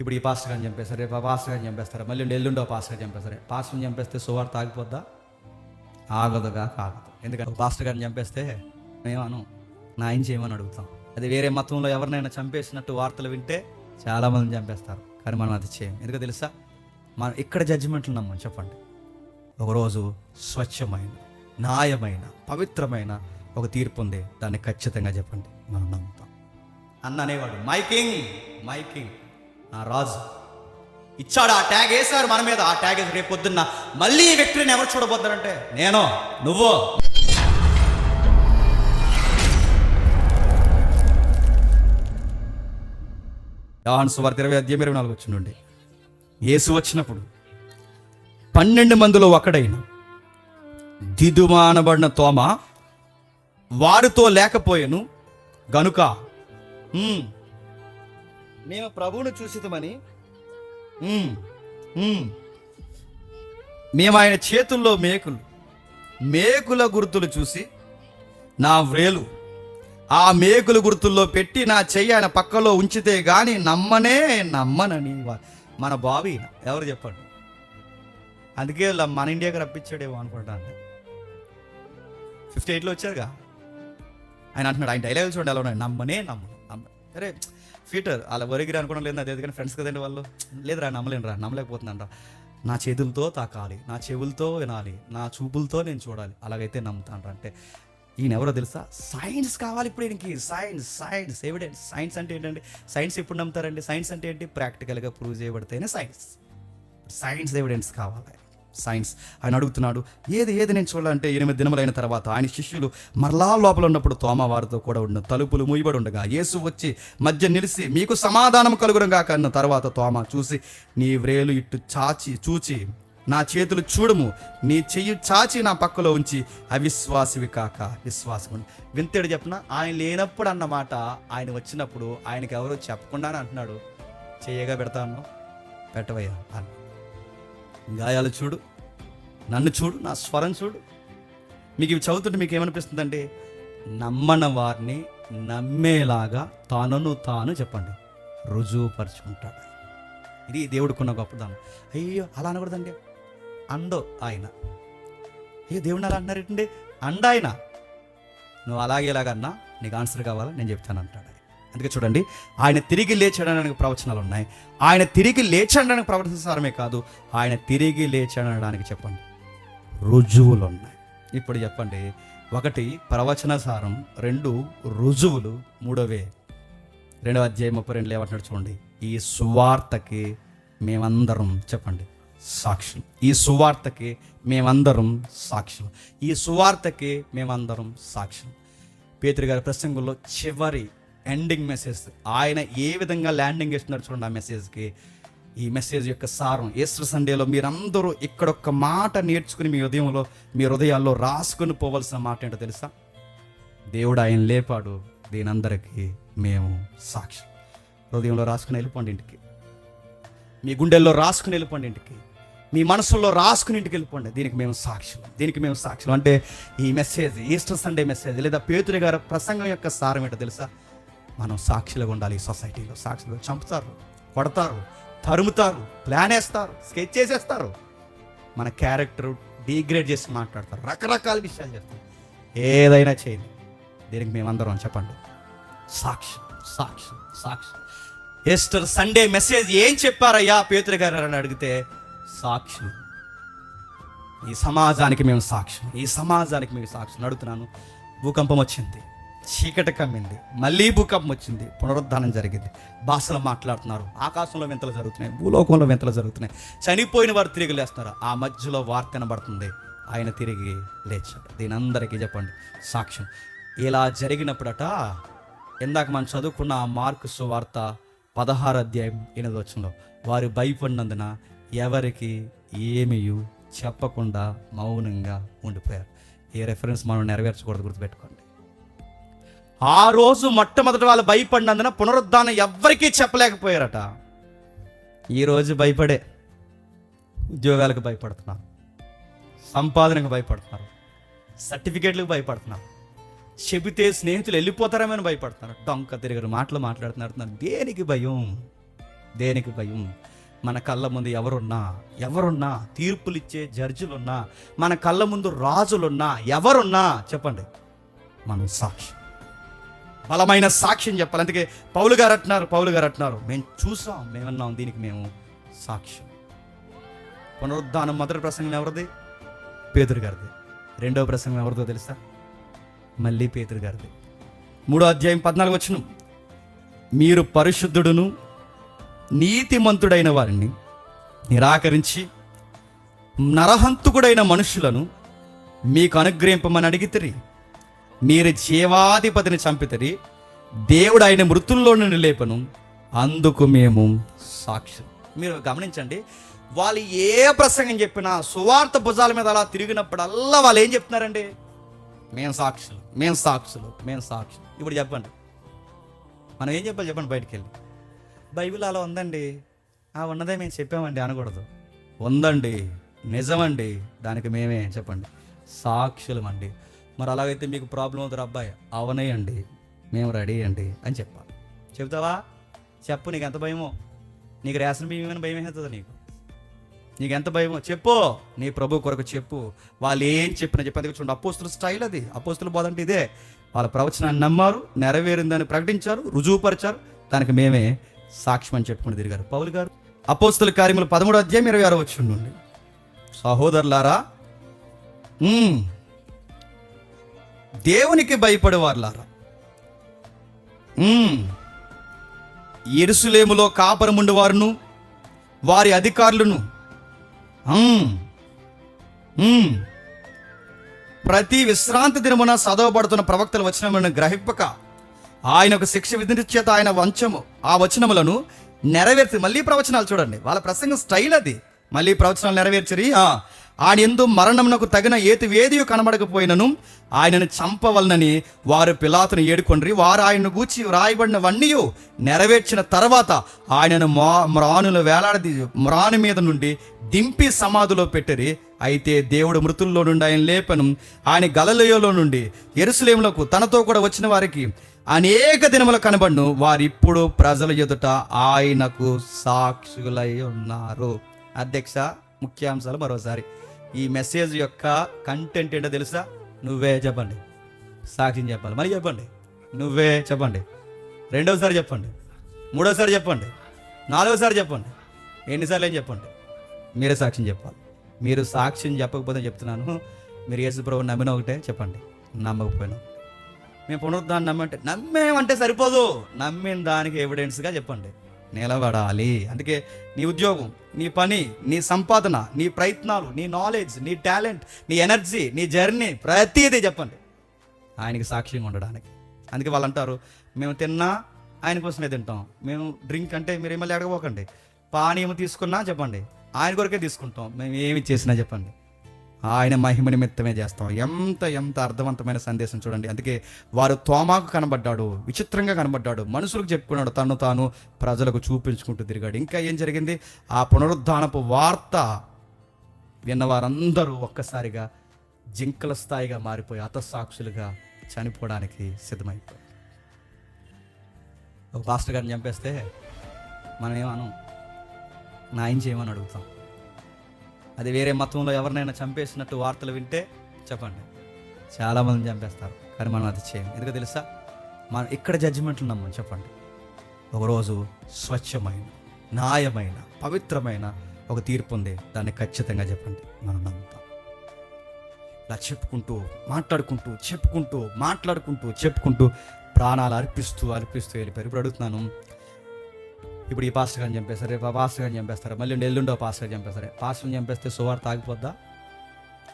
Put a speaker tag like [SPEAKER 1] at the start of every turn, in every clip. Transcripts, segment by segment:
[SPEAKER 1] ఇప్పుడు ఈ పాస్టర్ గారిని చంపేస్తారు రేపు ఆ పాస్టర్ చంపేస్తారు? మళ్ళీ ఎల్లుండో పాస్టర్ గారిని చంపేస్తారు? పాస్టర్ని చంపేస్తే సువార్త ఆగిపోద్దా? ఆగదుగా కాగదు. ఎందుకంటే పాస్టర్ గారిని చంపేస్తే మేమను నా ఆయన చేయమని అడుగుతాం. అది వేరే మతంలో ఎవరినైనా చంపేసినట్టు వార్తలు వింటే చాలామందిని చంపేస్తారు. కానీ మనం అది చేయం ఎందుకు తెలుసా? మనం ఇక్కడ జడ్జిమెంట్లు నమ్మం చెప్పండి. ఒకరోజు స్వచ్ఛమైన న్యాయమైన పవిత్రమైన ఒక తీర్పు ఉంది. దాన్ని ఖచ్చితంగా చెప్పండి. మనం నమ్ముతాం. అన్న అనేవాడు మైకింగ్ మైకింగ్ నా రాజు. ఇచ్చాడు ఆ ట్యాగ్ వేశారు మన మీద. ఆ ట్యాగ్ వేసి రేపు పొద్దున్న మళ్ళీ ఈ వ్యక్తిని ఎవరు చూడబోతారంటే నేను నువ్వు. యోహాన్ సువార్త ఇరవై అధ్యాయం ఇరవై నాలుగు వచ్చిండండి యేసు వచ్చినప్పుడు పన్నెండు మందిలో ఒకడైన దిదుమానబడిన తోమ వారితో లేకపోయాను. గనుక మేము ప్రభువును చూసితమని. మేము ఆయన చేతుల్లో మేకులు మేకుల గుర్తులు చూసి నా వ్రేలు ఆ మేకుల గుర్తుల్లో పెట్టి నా చెయ్యి ఆయన పక్కలో ఉంచితే గాని నమ్మనే నమ్మనని మన బావి ఎవరు చెప్పండి? అందుకే మన ఇండియాకి రప్పించాడేమో అనుకుంటాను ఫిఫ్టీ ఎయిట్లో వచ్చారుగా ఆయన అంటున్నాడు ఆయన డైలాగ్ చూడండి ఎలా ఉన్నాయి. నమ్మనే నమ్మను నమ్మ అరే ఫీటర్ అలా ఒరిగిరి అనుకోవడం లేదు అదే కానీ ఫ్రెండ్స్ కదండి వాళ్ళు? లేదురా నమ్మలేను రా నమ్మలేకపోతున్నాను నా చేతులతో తాకాలి నా చెవులతో వినాలి నా చూపులతో నేను చూడాలి అలాగైతే నమ్ముతాను అంటే ఈయన ఎవరో తెలుసా? సైన్స్ కావాలి ఇప్పుడు ఈయనకి. సైన్స్ సైన్స్ ఎవిడెన్స్ సైన్స్ అంటే ఏంటండి? సైన్స్ ఎప్పుడు నమ్ముతారండి? సైన్స్ అంటే ఏంటి? ప్రాక్టికల్గా ప్రూవ్ చేయబడితేనే సైన్స్. సైన్స్ ఎవిడెన్స్ కావాలి. సైన్స్. ఆయన అడుగుతున్నాడు ఏది ఏది నేను చూడాలంటే ఎనిమిది దినములైన తర్వాత? ఆయన శిష్యులు మరలా లోపల ఉన్నప్పుడు తోమవారితో కూడా ఉన్న తలుపులు మూయబడి ఉండగా యేసు వచ్చి మధ్య నిలిచి మీకు సమాధానం కలుగురం కాక అన్న తర్వాత తోమ చూసి నీ వ్రేలు ఇట్టు చాచి చూచి నా చేతులు చూడము నీ చెయ్యి చాచి నా పక్కలో ఉంచి అవిశ్వాసివి కాక విశ్వాసం వింతేడు చెప్పిన? ఆయన లేనప్పుడు అన్నమాట ఆయన వచ్చినప్పుడు ఆయనకి ఎవరో చెప్పకుండానే అంటున్నాడు చేయగా పెడతాను పెట్టవయ్యా అన్న గాయాలు చూడు నన్ను చూడు నా స్వరం చూడు. మీకు ఇవి చదువుతుంటే మీకు ఏమనిపిస్తుందండి నమ్మన వారిని నమ్మేలాగా తనను తాను చెప్పండి రుజువుపరుచుకుంటాడు ఇది దేవుడుకున్న గొప్పదానం. అయ్యో అలా అనకూడదండి. అండో ఆయన. ఏ దేవుడిని అలా అంటున్నారేంటండి అండ ఆయన నువ్వు అలాగే ఇలాగన్నా నీకు ఆన్సర్ కావాలా? నేను చెప్తాను అంటాడు అందుకే చూడండి ఆయన తిరిగి లేచడానికి ప్రవచనాలు ఉన్నాయి ఆయన తిరిగి లేచడానికి ప్రవచనసారమే కాదు ఆయన తిరిగి లేచడానికి చెప్పండి. రుజువులు ఉన్నాయి ఇప్పుడు చెప్పండి ఒకటి ప్రవచన సారం రెండు రుజువులు మూడవే రెండవ అధ్యాయం ముప్పై రెండు ఏమంటున్నాడు చూడండి. ఈ సువార్తకి మేమందరం చెప్పండి సాక్ష్యం. ఈ సువార్తకి మేమందరం సాక్ష్యం. ఈ సువార్తకి మేమందరం సాక్ష్యం. పేతురు గారి ప్రసంగంలో చివరి ఎండింగ్ మెసేజ్ ఆయన ఏ విధంగా ల్యాండింగ్ ఇస్తున్నారు చూడండి ఆ మెసేజ్కి ఈ మెసేజ్ యొక్క సారం. ఈస్టర్ సండేలో మీరందరూ ఇక్కడ ఒక్క మాట నేర్చుకుని మీ హృదయంలో మీ హృదయాల్లో రాసుకుని పోవలసిన మాట ఏంటో తెలుసా? దేవుడు ఆయన లేపాడు. దీనందరికీ మేము సాక్షి. హృదయంలో రాసుకుని వెళ్ళిపోండి ఇంటికి. మీ గుండెల్లో రాసుకుని వెళ్ళిపోండి ఇంటికి. మీ మనసుల్లో రాసుకుని ఇంటికి వెళ్ళిపోండి. దీనికి మేము సాక్షులు. దీనికి మేము సాక్షులు. అంటే ఈ మెసేజ్ ఈస్టర్ సండే మెసేజ్ లేదా పేతురి గారి ప్రసంగం యొక్క సారం ఏంటో తెలుసా? మనం సాక్షులుగా ఉండాలి సొసైటీలో. సాక్షులు చంపుతారు కొడతారు తరుముతారు ప్లాన్ వేస్తారు స్కెచ్ చేసేస్తారు. మన క్యారెక్టర్ డిగ్రేడ్ చేసి మాట్లాడతారు రకరకాల విషయాలు చేస్తారు. ఏదైనా చేయండి. దీనికి మేమందరం చెప్పండి. సాక్షి సాక్షి సాక్షి. ఎస్టర్ సండే మెసేజ్ ఏం చెప్పారయ్యా పేతురు గారు అని అడిగితే సాక్షి ఈ సమాజానికి మేము సాక్షి ఈ సమాజానికి మేము సాక్ష్యం అడుగుతున్నాను. భూకంపం వచ్చింది. చీకటి కమ్మింది. మళ్ళీ భూకంపం వచ్చింది. పునరుద్ధానం జరిగింది. భాషలు మాట్లాడుతున్నారు. ఆకాశంలో వింతలు జరుగుతున్నాయి. భూలోకంలో వింతలు జరుగుతున్నాయి. చనిపోయిన వారు తిరిగి లేస్తున్నారు. ఆ మధ్యలో వార్త వినబడుతుంది ఆయన తిరిగి లేచాడు. దీని అందరికీ చెప్పండి. సాక్ష్యం. ఇలా జరిగినప్పుడట ఇందాక మనం చదువుకున్న ఆ మార్కు సువార్త పదహారు అధ్యాయం ఎనిమిది వచ్చంలో వారు భయపడినందున ఎవరికి ఏమీ చెప్పకుండా మౌనంగా ఉండిపోయారు. ఈ రెఫరెన్స్ మనం నెరవేర్చకూడదు గుర్తుపెట్టుకోండి. ఆ రోజు మొట్టమొదటి వాళ్ళు భయపడినందున పునరుద్ధానం ఎవ్వరికీ చెప్పలేకపోయారట. ఈరోజు భయపడే ఉద్యోగాలకు భయపడుతున్నారు. సంపాదనకు భయపడుతున్నారు. సర్టిఫికేట్లకు భయపడుతున్నారు. చెబితే స్నేహితులు వెళ్ళిపోతారేమని భయపడుతున్నారు. డొంక తిరిగిన మాటలు మాట్లాడుతున్నారు దేనికి భయం? దేనికి భయం? మన కళ్ళ ముందు ఎవరున్నా ఎవరున్నా తీర్పులిచ్చే జడ్జిలున్నా మన కళ్ళ ముందు రాజులున్నా ఎవరున్నా చెప్పండి. మనం సాక్షి. బలమైన సాక్ష్యం చెప్పాలి. అందుకే పౌలు గారు అంటున్నారు పౌలు గారు అంటున్నారు. మేము చూసాం మేమన్నాం దీనికి మేము సాక్ష్యం. పునరుద్ధానం మొదటి ప్రసంగం ఎవరిది? పేదరు గారిది. రెండవ ప్రసంగం ఎవరిదో తెలుసా? మళ్ళీ పేదరు గారిది. మూడో అధ్యాయం పద్నాలుగు వచ్చిన. మీరు పరిశుద్ధుడును నీతిమంతుడైన వారిని నిరాకరించి నరహంతుకుడైన మనుషులను మీకు అనుగ్రహింపమని అడిగితే మీరు జీవాధిపతిని చంపితరి దేవుడు ఆయన మృతుల్లో నుండి లేపను అందుకు మేము సాక్ష్యం మీరు గమనించండి వాళ్ళు ఏ ప్రసంగం చెప్పినా సువార్త భుజాల మీద అలా తిరిగినప్పుడల్లా వాళ్ళు ఏం చెప్తున్నారండి? మేము సాక్షులు మేము సాక్షులు మేము సాక్షులు. ఇప్పుడు చెప్పండి. మనం ఏం చెప్పాలి చెప్పండి బయటికి వెళ్ళి బైబిల్ అలా ఉందండి. ఆ ఉన్నదే మేము చెప్పామండి అనకూడదు. ఉందండి నిజమండి దానికి మేమే చెప్పండి. సాక్షులం అండి మరి అలాగైతే మీకు ప్రాబ్లం అవుతారు అబ్బాయి అవనేయండి మేము రెడీ అండి అని చెప్పాలి. చెప్తావా చెప్పు నీకు ఎంత భయమో. నీకు రేషన్ బియ్యం భయం అవుతుంది నీకు? నీకు ఎంత భయమో? చెప్పు. నీ ప్రభు కొరకు చెప్పు. వాళ్ళు ఏం చెప్పినా చెప్పి అందుకే చూడండి అపోస్తుల స్టైల్ అది. అపోస్తుల బోధ అంటే ఇదే. వాళ్ళ ప్రవచనాన్ని నమ్మారు నెరవేరిందని ప్రకటించారు రుజువుపరిచారు. దానికి మేమే సాక్ష్యం అని చెప్పుకుని తిరిగారు. పౌలు గారు అపోస్తుల కార్యములు పదమూడు అధ్యాయం ఇరవై ఆరో వచ్చి నుండి. సహోదరులారా దేవునికి భయపడేవారులారా. ఎరుసులేములో ఎరుసలేములో కాపరముండు వారును వారి అధికారులను. ప్రతి విశ్రాంతి దినమున చదవబడుతున్న ప్రవక్తల వచనములను గ్రహింపక ఆయనకు శిక్ష విధించేత ఆయన వంచము ఆ వచనములను నెరవేర్చి మళ్ళీ ప్రవచనాలు చూడండి. వాళ్ళ ప్రసంగం స్టైల్ అది. మళ్ళీ ప్రవచనాలు నెరవేర్చరి ఆయన ఎందు మరణమునకు తగిన ఏతి వేదియు కనబడకపోయినను ఆయనను చంపవలనని వారు పిలాతును ఏడుకొండ్రి వారు ఆయనను గూర్చి వ్రాయబడినవన్నీ నెరవేర్చిన తర్వాత ఆయనను మా మ్రానులు వేలాడది మ్రాను మీద నుండి దింపి సమాధిలో పెట్టిరి. అయితే దేవుడు మృతుల్లో నుండి ఆయన లేపను ఆయన గలలయోలో నుండి ఎరుసలేములకు తనతో కూడా వచ్చిన వారికి అనేక దినములు కనబడును. వారిప్పుడు ప్రజల ఎదుట ఆయనకు సాక్షులై ఉన్నారు. అధ్యక్ష ముఖ్యాంశాలు మరోసారి. ఈ మెసేజ్ యొక్క కంటెంట్ ఏంటో తెలుసా? నువ్వే చెప్పండి. సాక్ష్యం చెప్పాలి. మళ్ళీ చెప్పండి. నువ్వే చెప్పండి. రెండోసారి చెప్పండి. మూడోసారి చెప్పండి. నాలుగోసారి చెప్పండి. ఎన్నిసార్లు ఏం చెప్పండి. మీరే సాక్ష్యం చెప్పాలి. మీరు సాక్ష్యం చెప్పకపోతే చెప్తున్నాను. మీరు యేసు ప్రభు నమ్మిన ఒకటే చెప్పండి. నమ్మకపోయినా. మేము పునరుద్ధాన్ని నమ్మంటే నమ్మేమంటే సరిపోదు. నమ్మిన దానికి ఎవిడెన్స్గా చెప్పండి. నిలబడాలి. అందుకే నీ ఉద్యోగం నీ పని నీ సంపాదన నీ ప్రయత్నాలు నీ నాలెడ్జ్ నీ టాలెంట్ నీ ఎనర్జీ నీ జర్నీ ప్రతిదీ చెప్పండి. ఆయనకి సాక్ష్యంగా ఉండడానికి. అందుకే వాళ్ళు అంటారు మేము తిన్నా ఆయన కోసమే తింటాం. మేము డ్రింక్ అంటే మీరు మళ్ళీ అడగబోకండి పానీయం తీసుకున్నా చెప్పండి. ఆయన కొరకే తీసుకుంటాం. మేము ఏమి చేసినా చెప్పండి. ఆయన మహిమ నిమిత్తమే చేస్తాం. ఎంత ఎంత అర్థవంతమైన సందేశం చూడండి. అందుకే వారు తోమాకు కనబడ్డాడు విచిత్రంగా కనబడ్డాడు. మనుషులకు చెప్పుకున్నాడు తను తాను ప్రజలకు చూపించుకుంటూ తిరిగాడు. ఇంకా ఏం జరిగింది? ఆ పునరుద్ధానపు వార్త విన్న వారందరూ ఒక్కసారిగా జింకల స్థాయిగా మారిపోయి అతసాక్షులుగా చనిపోవడానికి సిద్ధమైపోయారు. ఒక పాస్టర్ గారిని చంపేస్తే మనం ఏమనం ఏం చేయమని అడుగుతాం. అది వేరే మతంలో ఎవరినైనా చంపేసినట్టు వార్తలు వింటే చెప్పండి. చాలామందిని చంపేస్తారు. కానీ మనం అది చేయం ఎందుకు తెలుసా? మనం ఇక్కడ జడ్జిమెంట్లు నమ్మం. చెప్పండి. ఒకరోజు స్వచ్ఛమైన న్యాయమైన పవిత్రమైన ఒక తీర్పు ఉంది. దాన్ని ఖచ్చితంగా చెప్పండి. మనం నమ్ముతాం. ఇలా చెప్పుకుంటూ మాట్లాడుకుంటూ చెప్పుకుంటూ మాట్లాడుకుంటూ చెప్పుకుంటూ ప్రాణాలు అర్పిస్తూ అర్పిస్తూ వెళ్ళిపోయారు. ఇప్పుడు అడుగుతున్నాను ఇప్పుడు ఈ పాస్టర్ గారిని చంపేస్తారు? రేపు ఆ పాస్టర్ గారిని చంపేస్తారు? మళ్ళీ ఎల్లుండో పాస్టర్ గారిని చంపేస్తారు? పాస్టర్ని చంపేస్తే సువార్త ఆగిపోద్దా?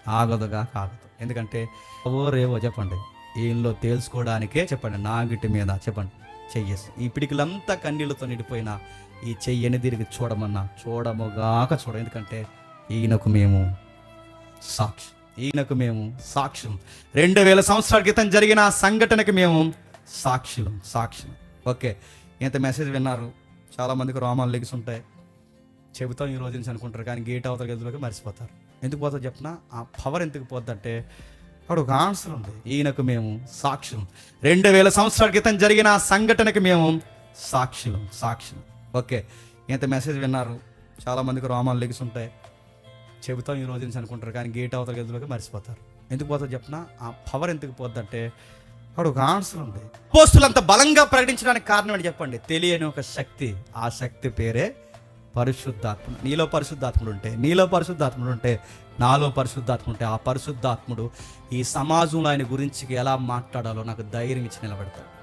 [SPEAKER 1] ఆగదుగా కాగదు ఎందుకంటే ఓ రేవో చెప్పండి. ఈయనలో తేల్చుకోవడానికే చెప్పండి. నాగిటి మీద చెప్పండి. చెయ్యేసి. ఈ పిడికిలంతా కన్నీళ్ళతో నిండిపోయిన ఈ చెయ్యని తిరిగి చూడమన్నా చూడముగాక చూడ. ఎందుకంటే ఈయనకు మేము సాక్షి. ఈయనకు మేము సాక్ష్యం రెండు వేల సంవత్సరాల క్రితం జరిగిన సంఘటనకి మేము సాక్షులం. సాక్ష్యం ఓకే. ఇంత మెసేజ్ విన్నారు? చాలామందికి రోమాలు లెగ్స్ ఉంటాయి. చెబుతాం ఈ రోజు నుంచి అనుకుంటారు కానీ గేట్ అవతల గదిలోకి మర్చిపోతారు. ఎందుకు పోతుందో చెప్పిన ఆ పవర్ ఎందుకు పోద్దంటే అక్కడ ఒక ఆన్సర్ ఉంది. ఈయనకు మేము సాక్ష్యం రెండు వేల సంవత్సరాల క్రితం జరిగిన ఆ సంఘటనకి మేము సాక్షులం సాక్ష్యం ఓకే ఇంత మెసేజ్ విన్నారు. చాలామందికి రోమాలు లెగ్స్ ఉంటాయి. చెబుతాం ఈ రోజు నుంచి అనుకుంటారు కానీ గేట్ అవతల గదిలోకి మర్చిపోతారు. ఎందుకు పోతుంది చెప్పిన ఆ పవర్ ఎందుకు పోద్దంటే అక్కడ ఒక ఆన్సర్ ఉంది. పోస్టులు అంత బలంగా ప్రకటించడానికి కారణం అని చెప్పండి? తెలియని ఒక శక్తి. ఆ శక్తి పేరే పరిశుద్ధాత్మ. నీలో పరిశుద్ధాత్ముడు ఉంటే నీలో పరిశుద్ధాత్ముడు ఉంటే నాలో పరిశుద్ధాత్ముడు ఉంటే ఆ పరిశుద్ధాత్ముడు ఈ సమాజంలో ఆయన గురించి ఎలా మాట్లాడాలో నాకు ధైర్యం ఇచ్చి నిలబెడతాడు.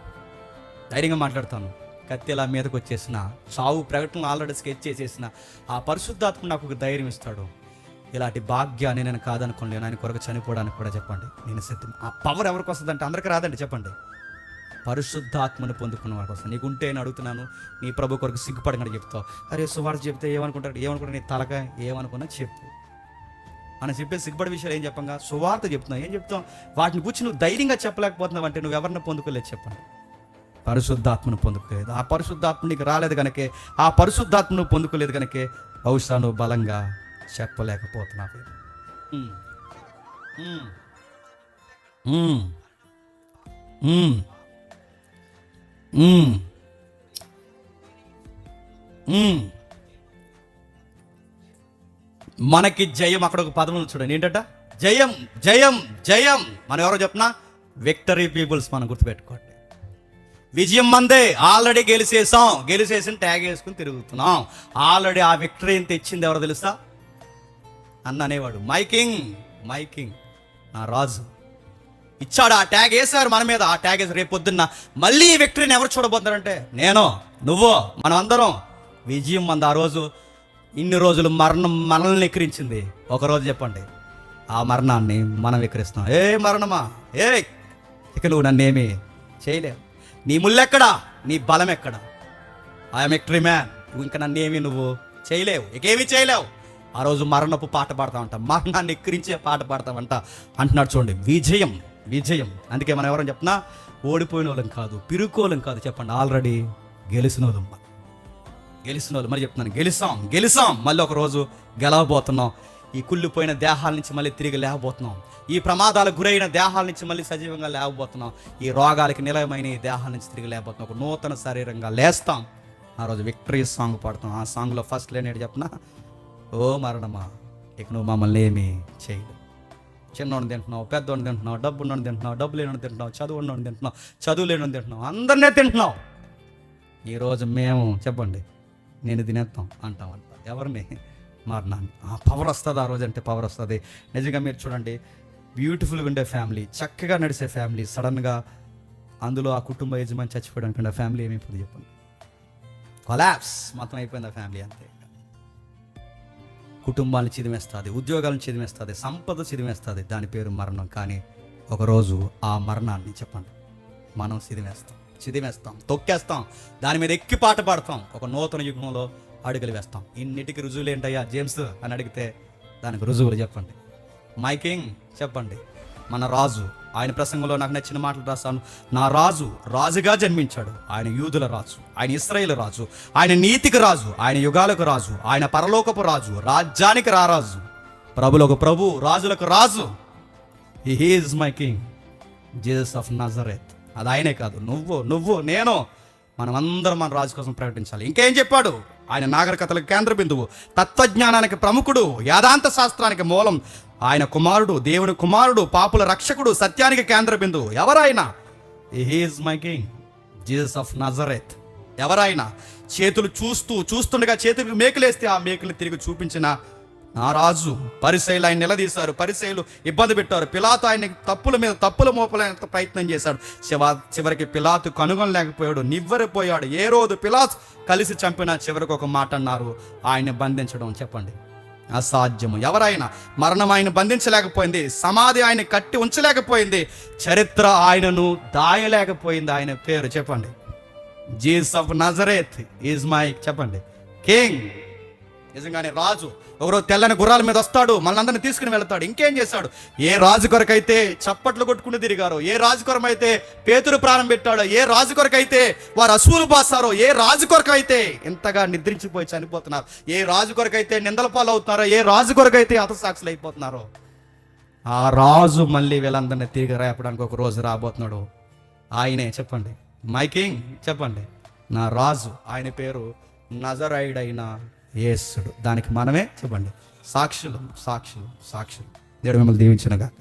[SPEAKER 1] ధైర్యంగా మాట్లాడతాను. కత్తి ఇలా మీదకి వచ్చేసిన చావు ప్రకటన ఆల్రెడీ స్కెచ్ చేసేసిన ఆ పరిశుద్ధాత్మ నాకు ఒక ధైర్యం ఇస్తాడు. ఇలాంటి భాగ్యాన్ని నేను కాదనుకోలేను. ఆయన కొరకు చనిపోవడానికి కూడా చెప్పండి. నేను సిద్ధం. ఆ పవర్ ఎవరికి వస్తుందంటే అందరికీ రాదండి చెప్పండి. పరిశుద్ధాత్మను పొందుకున్న వారికి వస్తుంది. నీకుంటే నేను అడుగుతున్నాను నీ ప్రభు కొరకు సిగ్గుపడకుండా చెప్తావు. అరే సువార్త చెప్తే ఏమనుకుంటాడు? ఏమనుకుంటా నీ తలక ఏమనుకున్నా చెప్పు. మనం చెప్పే సిగ్గుపడే విషయాలు ఏం చెప్పంగా? సువార్త చెప్తున్నావు. ఏం చెప్తాం వాటిని గురించి నువ్వు ధైర్యంగా చెప్పలేకపోతున్నావు అంటే నువ్వు ఎవరిని పొందుకోలేదు చెప్పండి. పరిశుద్ధాత్మను పొందుకోలేదు. ఆ పరిశుద్ధాత్మ నీకు రాలేదు కనుకే ఆ పరిశుద్ధాత్మను పొందుకోలేదు కనుకే బహుశా నువ్వు బలంగా ఉమ్. ఉమ్. మనకి జయం అక్కడ ఒక పదం ఉంది చూడండి. ఏంటట? జయం జయం జయం. మనం ఎవరో చెప్తున్నా? విక్టరీ పీపుల్స్ మనం గుర్తుపెట్టుకోండి. విజయం మందే. ఆల్రెడీ గెలిచేసాం. గెలిచేసి ట్యాగ్ వేసుకుని తిరుగుతున్నాం. ఆల్రెడీ ఆ విక్టరీని తెచ్చింది ఎవరో తెలుసా? అన్న అనేవాడు మైకింగ్ మైకింగ్ నా రాజు. ఇచ్చాడు ఆ ట్యాగ్ వేసారు మన మీద ఆ ట్యాగ్ వేసి రేపు పొద్దున్న మళ్ళీ ఈ విక్టరీని ఎవరు చూడబోతున్నారంటే నేను నువ్వు మనం అందరం విజయం మంది ఆ రోజు ఇన్ని రోజులు మరణం మనల్ని ఎక్కిరించింది. ఒకరోజు చెప్పండి ఆ మరణాన్ని మనం ఎక్కిరిస్తాం ఏ మరణమా? ఏ ఇక నువ్వు నన్నేమి చేయలేవు. నీ ముళ్ళెక్కడా నీ బలం ఎక్కడా ఐఎమ్ ఎక్టరీ మ్యాన్ ఇంకా నన్నేమి నువ్వు చేయలేవు. ఇకేమీ చేయలేవు. ఆ రోజు మరణపు పాట పాడతామంట మరణాన్ని ఎక్కిరించే పాట పాడతామంట. అంటున్నాడు చూడండి విజయం విజయం. అందుకే మనం ఎవరైనా చెప్పినా ఓడిపోయిన వాళ్ళం కాదు పిరుకోలం కాదు చెప్పండి. ఆల్రెడీ గెలిచిన వాళ్ళం గెలిచిన వాళ్ళు మరి చెప్తున్నాను గెలిసాం గెలిసాం మళ్ళీ ఒకరోజు గెలవబోతున్నాం. ఈ కుళ్ళిపోయిన దేహాల నుంచి మళ్ళీ తిరిగి లేవబోతున్నాం. ఈ ప్రమాదాలకు గురైన దేహాల నుంచి మళ్ళీ సజీవంగా లేవబోతున్నాం. ఈ రోగాలకి నిలయమైన ఈ దేహాల నుంచి తిరిగి లేవబోతున్నాం. ఒక నూతన శరీరంగా లేస్తాం. ఆ రోజు విక్టరీ సాంగ్ పాడుతాం. ఆ సాంగ్లో ఫస్ట్ లేని చెప్పిన ఓ మరణమా ఇక నువ్వు మమ్మల్ని ఏమీ చేయదు చిన్నోడిని తింటున్నావు పెద్దోడిని తింటున్నావు డబ్బు ఉన్నోడిని తింటున్నావు డబ్బు లేని తింటున్నావు చదువు ఉన్నోడిని తింటున్నావు చదువు లేని తింటున్నావు అందరినీ తింటున్నావు. ఈరోజు మేము చెప్పండి నేను తినేస్తాం అంటాం అంట. ఎవరిని? మరణాన్ని. ఆ పవర్ వస్తుంది ఆ రోజు అంటే పవర్ వస్తుంది. నిజంగా మీరు చూడండి బ్యూటిఫుల్గా ఉండే ఫ్యామిలీ చక్కగా నడిచే ఫ్యామిలీ సడన్గా అందులో ఆ కుటుంబ యజమాని చచ్చిపోయాడు ఆ ఫ్యామిలీ ఏమైపోతుంది చెప్పండి. కొలాప్స్ మొత్తం అయిపోయింది ఆ ఫ్యామిలీ అంతే. కుటుంబాన్ని చిదిమేస్తుంది ఉద్యోగాలను చిదిమేస్తుంది సంపద చిదిమేస్తుంది. దాని పేరు మరణం. కానీ ఒకరోజు ఆ మరణాన్ని చెప్పండి. మనం చిదిమేస్తాం. చిదిమేస్తాం. తొక్కేస్తాం. దాని మీద ఎక్కి పాట పాడతాం. ఒక నూతన యుగంలో అడుగులు వేస్తాం. ఇన్నిటికి రుజువులు ఏంటయ్యా? జేమ్స్ అని అడిగితే దానికి రుజువులు చెప్పండి. మైకింగ్ చెప్పండి. మన రాజు ఆయన ప్రసంగంలో నాకు నచ్చిన మాటలు రాస్తాను నా రాజు రాజుగా జన్మించాడు. ఆయన యూదుల రాజు ఆయన ఇస్రాయేల్ రాజు ఆయన నీతికి రాజు ఆయన యుగాలకు రాజు ఆయన పరలోకపు రాజు రాజ్యానికి రారాజు ప్రభులకు ప్రభు రాజులకు రాజు. He is my king Jesus of Nazareth అది ఆయనే కాదు నువ్వు నువ్వు నేను మనమందరం మన రాజు కోసం ప్రకటించాలి. ఇంకేం చెప్పాడు? ఆయన నాగరికతలకు కేంద్ర బిందువు తత్వజ్ఞానానికి ప్రముఖుడు యాదాంత శాస్త్రానికి మూలం ఆయన కుమారుడు దేవుని కుమారుడు పాపుల రక్షకుడు సత్యానికి కేంద్ర బిందువు ఎవరైనా he is my king Jesus of Nazareth ఎవరైనా చేతులు చూస్తూ చూస్తుండగా చేతులకు మేకలేస్తే ఆ మేకలు తిరిగి చూపించిన నా రాజు. పరిశైలు ఆయన నిలదీశారు. పరిశైలు ఇబ్బంది పెట్టారు. పిలాతు ఆయన తప్పుల మీద తప్పుల మోపలేంత ప్రయత్నం చేశాడు. శివ చివరికి పిలాతు కనుగొనలేకపోయాడు. నివ్వరిపోయాడు. ఏ రోజు పిలాతు కలిసి చంపినా చివరికి ఒక మాట అన్నారు. ఆయన్ని బంధించడం చెప్పండి. అసాధ్యము. ఎవరైనా మరణం ఆయన బంధించలేకపోయింది సమాధి ఆయన కట్టి ఉంచలేకపోయింది చరిత్ర ఆయనను దాయలేకపోయింది ఆయన పేరు. చెప్పండి. Jesus of Nazareth is my చెప్పండి. కింగ్. నిజంగానే రాజు ఒకరోజు తెల్లని గుర్రాల మీద వస్తాడు మనందరిని తీసుకుని వెళ్తాడు ఇంకేం చేశాడు? ఏ రాజు కొరకైతే చప్పట్లు కొట్టుకుని తిరిగారో ఏ రాజు కొరమైతే పేతురు ప్రాణం పెట్టాడో ఏ రాజు కొరకైతే వారు అసూలు పాస్తారో ఏ రాజు కొరకైతే ఇంతగా నిద్రించిపోయి చనిపోతున్నారు ఏ రాజు కొరకైతే నిందల పాలు అవుతున్నారో ఏ రాజు కొరకైతే హతసాక్షులు అయిపోతున్నారో ఆ రాజు మళ్ళీ వీళ్ళందరినీ తిరిగి రేపడానికి ఒక రోజు రాబోతున్నాడు. ఆయనే చెప్పండి. మై కింగ్ చెప్పండి. నా రాజు ఆయన పేరు నజరైడైన ఏసుడు దానికి మనమే చెప్పండి. సాక్షులు సాక్షులు సాక్షులు. దేవుడు మిమ్మల్ని దీవించిన గాక.